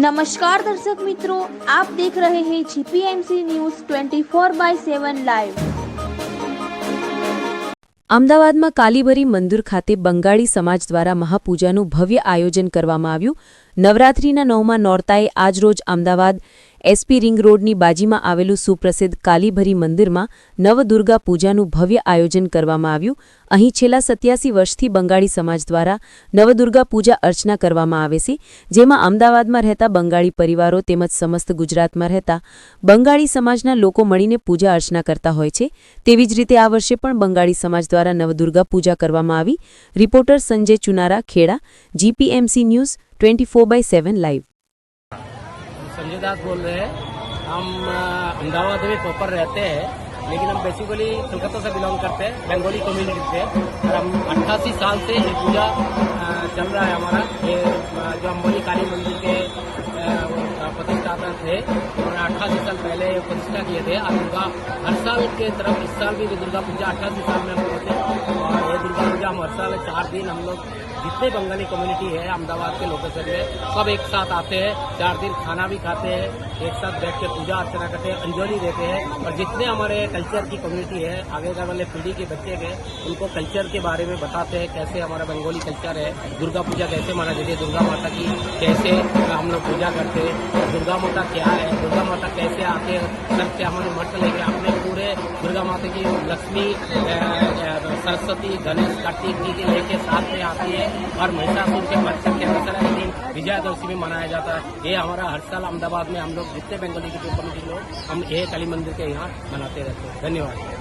નમસ્કાર દર્શક મિત્રો આપ દેખ રહે હૈ જીપીએમસી ન્યૂઝ 24 બાય 7 લાઈવ અમદાવાદમાં કાલીબરી મંદિર ખાતે બંગાળી સમાજ દ્વારા મહાપૂજાનું ભવ્ય આયોજન કરવામાં આવ્યું. નવરાત્રીના નવમાં નોરતાએ આજરોજ અમદાવાદ એસપી રિંગ રોડની બાજીમાં આવેલું સુપ્રસિદ્ધ કાલીભરી મંદિરમાં નવદુર્ગા પૂજાનું ભવ્ય આયોજન કરવામાં આવ્યું. અહીં છેલ્લા સત્યાસી વર્ષથી બંગાળી સમાજ દ્વારા નવદુર્ગા પૂજા અર્ચના કરવામાં આવે છે. જેમાં અમદાવાદમાં રહેતા બંગાળી પરિવારો તેમજ સમસ્ત ગુજરાતમાં રહેતા બંગાળી સમાજના લોકો મળીને પૂજા અર્ચના કરતા હોય છે. તેવી જ રીતે આ વર્ષે પણ બંગાળી સમાજ દ્વારા નવદુર્ગા પૂજા કરવામાં આવી. Reporter Sanjay Chunara Kheda, GPMC news twenty four by seven live. Sanjay Das बोल रहे हैं। हम अहमदाबाद में प्रॉपर रहते हैं, लेकिन हम बेसिकली कलकत्ता से बिलोंग करते हैं बंगाली कम्युनिटी से। और हम अट्ठासी साल से ये पूजा चल रहा है हमारा। ये जो अम्बोली काली मंदिर के प्रतिष्ठापक थे, उन्होंने अट्ठासी साल पहले प्रतिष्ठा किए थे। और उनका हर साल के तरफ़ इस साल भी दुर्गा पूजा अट्ठासी साल में हम होते हैं। और ये दुर्गा पूजा हम हर साल चार दिन हम लोग जितने बंगाली कम्युनिटी है, अहमदाबाद के लोकेशन में, सब एक साथ आते हैं। चार दिन खाना भी खाते हैं, एक साथ बैठ के पूजा अर्चना करते हैं अंजलि देते हैं। और जितने हमारे कल्चर की कम्युनिटी है आगे का वाले पीढ़ी के बच्चे हैं, उनको कल्चर के बारे में बताते हैं, कैसे हमारा बंगाली कल्चर है, दुर्गा पूजा कैसे माना जाती है, दुर्गा माता की कैसे हम लोग पूजा करते हैं, दुर्गा माता क्या है, दुर्गा माता कैसे आते हैं सर हमारे मठ लेके अपने पूरे दुर्गा माता की लक्ष्मी सरस्वती, गणेश, कार्तिक जी के लेके साथ में आती है और महिषासुर के मच्छर के अवसर है दिन विजयादशमी मनाया जाता है। ये हमारा हर साल अहमदाबाद में हम लोग जितने बंगाली के लोग, हम ये काली मंदिर के यहाँ मनाते रहते हैं। धन्यवाद।